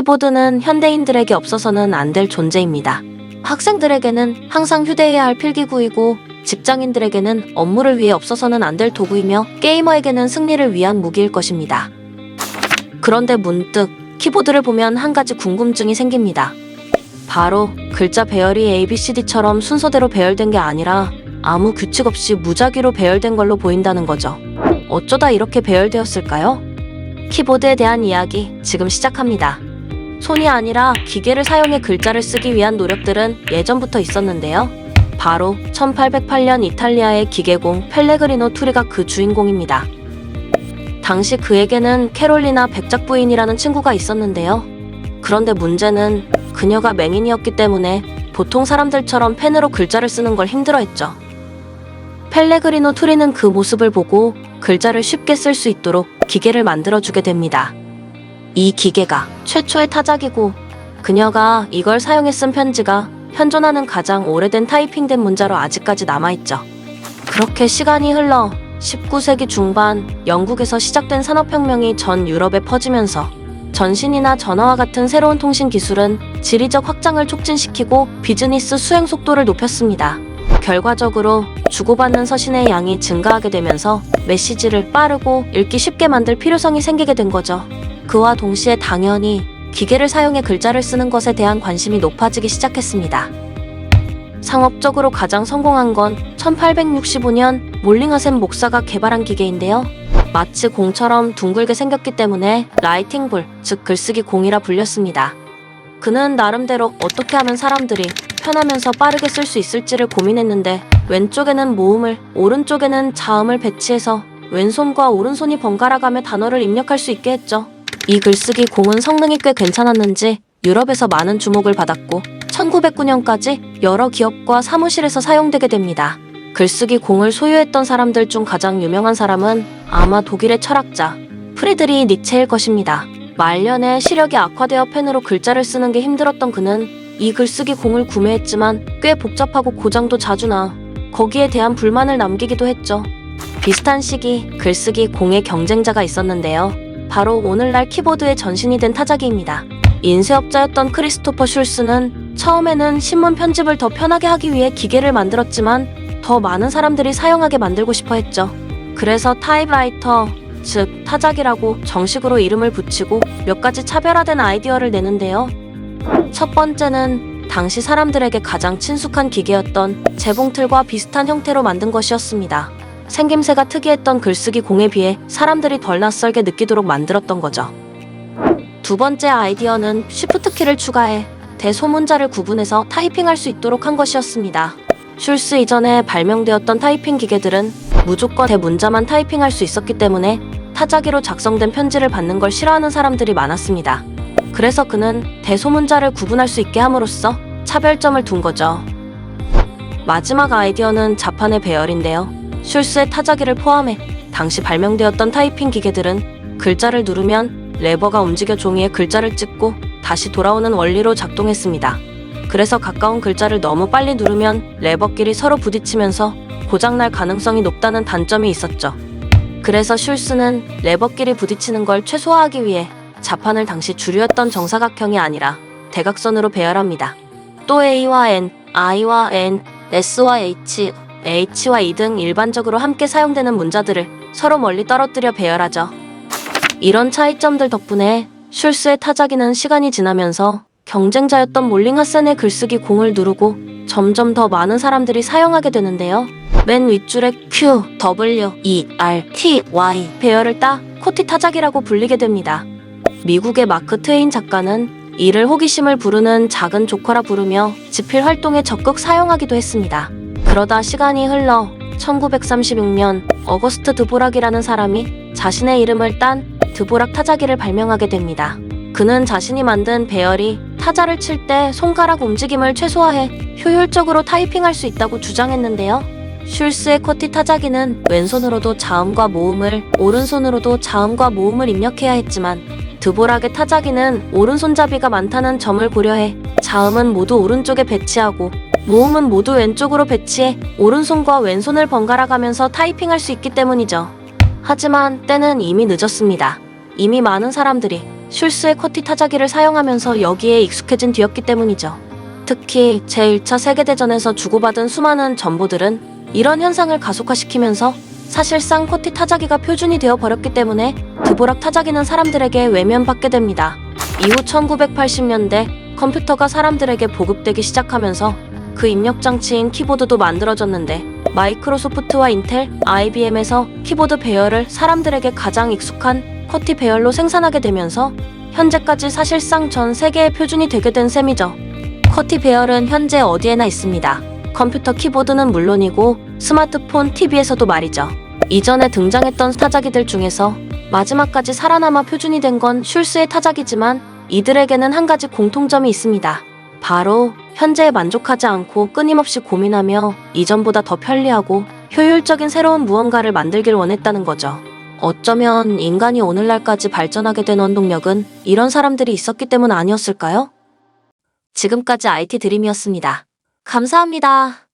키보드는 현대인들에게 없어서는 안 될 존재입니다. 학생들에게는 항상 휴대해야 할 필기구이고 직장인들에게는 업무를 위해 없어서는 안 될 도구이며 게이머에게는 승리를 위한 무기일 것입니다. 그런데 문득 키보드를 보면 한 가지 궁금증이 생깁니다. 바로 글자 배열이 ABCD처럼 순서대로 배열된 게 아니라 아무 규칙 없이 무작위로 배열된 걸로 보인다는 거죠. 어쩌다 이렇게 배열되었을까요? 키보드에 대한 이야기 지금 시작합니다. 손이 아니라 기계를 사용해 글자를 쓰기 위한 노력들은 예전부터 있었는데요. 바로 1808년 이탈리아의 기계공 펠레그리노 투리가 그 주인공입니다. 당시 그에게는 캐롤리나 백작 부인이라는 친구가 있었는데요. 그런데 문제는 그녀가 맹인이었기 때문에 보통 사람들처럼 펜으로 글자를 쓰는 걸 힘들어했죠. 펠레그리노 투리는 그 모습을 보고 글자를 쉽게 쓸 수 있도록 기계를 만들어주게 됩니다. 이 기계가 최초의 타작이고 그녀가 이걸 사용해 쓴 편지가 현존하는 가장 오래된 타이핑된 문자로 아직까지 남아있죠. 그렇게 시간이 흘러 19세기 중반 영국에서 시작된 산업혁명이 전 유럽에 퍼지면서 전신이나 전화와 같은 새로운 통신 기술은 지리적 확장을 촉진시키고 비즈니스 수행 속도를 높였습니다. 결과적으로 주고받는 서신의 양이 증가하게 되면서 메시지를 빠르고 읽기 쉽게 만들 필요성이 생기게 된 거죠. 그와 동시에 당연히 기계를 사용해 글자를 쓰는 것에 대한 관심이 높아지기 시작했습니다. 상업적으로 가장 성공한 건 1865년 몰링하셈 목사가 개발한 기계인데요. 마치 공처럼 둥글게 생겼기 때문에 라이팅볼, 즉 글쓰기 공이라 불렸습니다. 그는 나름대로 어떻게 하면 사람들이 편하면서 빠르게 쓸 수 있을지를 고민했는데 왼쪽에는 모음을, 오른쪽에는 자음을 배치해서 왼손과 오른손이 번갈아가며 단어를 입력할 수 있게 했죠. 이 글쓰기 공은 성능이 꽤 괜찮았는지 유럽에서 많은 주목을 받았고 1909년까지 여러 기업과 사무실에서 사용되게 됩니다. 글쓰기 공을 소유했던 사람들 중 가장 유명한 사람은 아마 독일의 철학자 프리드리 니체일 것입니다. 말년에 시력이 악화되어 펜으로 글자를 쓰는 게 힘들었던 그는 이 글쓰기 공을 구매했지만 꽤 복잡하고 고장도 자주 나 거기에 대한 불만을 남기기도 했죠. 비슷한 시기 글쓰기 공의 경쟁자가 있었는데요. 바로 오늘날 키보드의 전신이 된 타자기입니다. 인쇄업자였던 크리스토퍼 슐스는 처음에는 신문 편집을 더 편하게 하기 위해 기계를 만들었지만 더 많은 사람들이 사용하게 만들고 싶어 했죠. 그래서 타입라이터, 즉 타작이라고 정식으로 이름을 붙이고 몇 가지 차별화된 아이디어를 내는데요. 첫 번째는 당시 사람들에게 가장 친숙한 기계였던 재봉틀과 비슷한 형태로 만든 것이었습니다. 생김새가 특이했던 글쓰기 공에 비해 사람들이 덜 낯설게 느끼도록 만들었던 거죠. 두 번째 아이디어는 쉬프트 키를 추가해 대소문자를 구분해서 타이핑할 수 있도록 한 것이었습니다. 슐스 이전에 발명되었던 타이핑 기계들은 무조건 대문자만 타이핑할 수 있었기 때문에 타자기로 작성된 편지를 받는 걸 싫어하는 사람들이 많았습니다. 그래서 그는 대소문자를 구분할 수 있게 함으로써 차별점을 둔 거죠. 마지막 아이디어는 자판의 배열인데요. 슐스의 타자기를 포함해 당시 발명되었던 타이핑 기계들은 글자를 누르면 레버가 움직여 종이에 글자를 찍고 다시 돌아오는 원리로 작동했습니다. 그래서 가까운 글자를 너무 빨리 누르면 레버끼리 서로 부딪히면서 고장날 가능성이 높다는 단점이 있었죠. 그래서 슐스는 레버끼리 부딪히는 걸 최소화하기 위해 자판을 당시 주류였던 정사각형이 아니라 대각선으로 배열합니다. 또 A와 N, I와 N, S와 H, H와 E 등 일반적으로 함께 사용되는 문자들을 서로 멀리 떨어뜨려 배열하죠. 이런 차이점들 덕분에 슐스의 타자기는 시간이 지나면서 경쟁자였던 몰링하센의 글쓰기 공을 누르고 점점 더 많은 사람들이 사용하게 되는데요. 맨 윗줄에 Q, W, E, R, T, Y 배열을 따 코티 타작이라고 불리게 됩니다. 미국의 마크 트웨인 작가는 이를 호기심을 부르는 작은 조커라 부르며 지필 활동에 적극 사용하기도 했습니다. 그러다 시간이 흘러 1936년 어거스트 드보락이라는 사람이 자신의 이름을 딴 드보락 타자기를 발명하게 됩니다. 그는 자신이 만든 배열이 타자를 칠 때 손가락 움직임을 최소화해 효율적으로 타이핑할 수 있다고 주장했는데요. 슐스의 코티 타자기는 왼손으로도 자음과 모음을, 오른손으로도 자음과 모음을 입력해야 했지만 드보락의 타자기는 오른손잡이가 많다는 점을 고려해 자음은 모두 오른쪽에 배치하고 모음은 모두 왼쪽으로 배치해 오른손과 왼손을 번갈아 가면서 타이핑할 수 있기 때문이죠. 하지만 때는 이미 늦었습니다. 이미 많은 사람들이 슐스의 커티 타자기를 사용하면서 여기에 익숙해진 뒤였기 때문이죠. 특히 제1차 세계대전에서 주고받은 수많은 정보들은 이런 현상을 가속화시키면서 사실상 커티 타자기가 표준이 되어 버렸기 때문에 드보락 타자기는 사람들에게 외면받게 됩니다. 이후 1980년대 컴퓨터가 사람들에게 보급되기 시작하면서 그 입력 장치인 키보드도 만들어졌는데 마이크로소프트와 인텔, IBM에서 키보드 배열을 사람들에게 가장 익숙한 커티 배열로 생산하게 되면서 현재까지 사실상 전 세계의 표준이 되게 된 셈이죠. 커티 배열은 현재 어디에나 있습니다. 컴퓨터 키보드는 물론이고 스마트폰, TV에서도 말이죠. 이전에 등장했던 타자기들 중에서 마지막까지 살아남아 표준이 된 건 슐스의 타자기지만 이들에게는 한 가지 공통점이 있습니다. 바로 현재에 만족하지 않고 끊임없이 고민하며 이전보다 더 편리하고 효율적인 새로운 무언가를 만들길 원했다는 거죠. 어쩌면 인간이 오늘날까지 발전하게 된 원동력은 이런 사람들이 있었기 때문 아니었을까요? 지금까지 IT 드림이었습니다. 감사합니다.